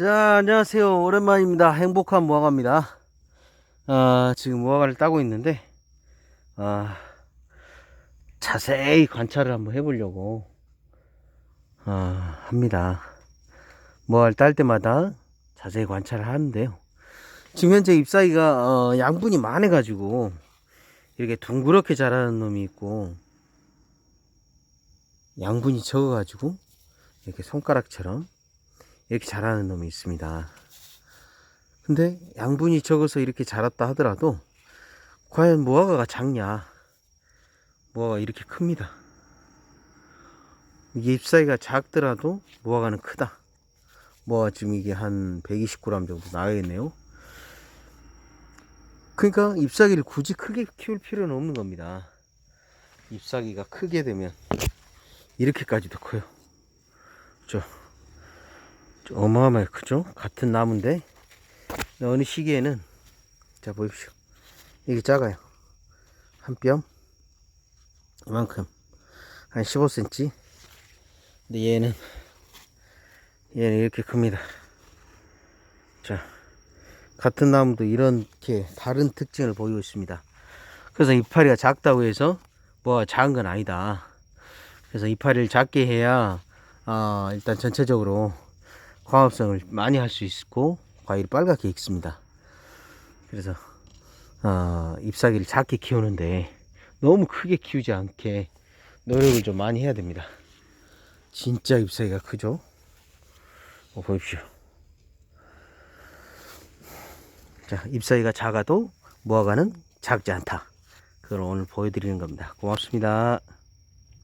자, 안녕하세요. 오랜만입니다. 행복한 무화과입니다. 아, 지금 무화과를 따고 있는데, 아, 자세히 관찰을 한번 해보려고, 아, 합니다. 무화과를 딸 때마다 자세히 관찰을 하는데요. 지금 현재 잎사귀가, 어, 양분이 많아 가지고, 이렇게 둥그렇게 자라는 놈이 있고, 양분이 적어 가지고, 이렇게 손가락처럼, 이렇게 자라는 놈이 있습니다. 근데 양분이 적어서 이렇게 자랐다 하더라도 과연 무화과가 작냐? 무화과가 이렇게 큽니다. 이게 잎사귀가 작더라도 무화과는 크다. 무화과 지금 이게 한 120g 정도 나가겠네요. 그러니까 잎사귀를 굳이 크게 키울 필요는 없는 겁니다. 잎사귀가 크게 되면 이렇게까지도 커요. 저 어마어마하게 크죠? 같은 나무인데. 어느 시기에는 자 보십시오. 이게 작아요. 한 뼘? 이만큼. 한 15cm 근데 얘는 얘는 이렇게 큽니다. 자 같은 나무도 이렇게 다른 특징을 보이고 있습니다. 그래서 이파리가 작다고 해서 뭐 작은 건 아니다. 그래서 이파리를 작게 해야 아 일단 전체적으로 광합성을 많이 할 수 있고 과일이 빨갛게 익습니다. 그래서 어, 잎사귀를 작게 키우는데 너무 크게 키우지 않게 노력을 좀 많이 해야 됩니다. 진짜 잎사귀가 크죠? 어, 보십시오. 자, 잎사귀가 작아도 무화과는 작지 않다. 그걸 오늘 보여드리는 겁니다. 고맙습니다.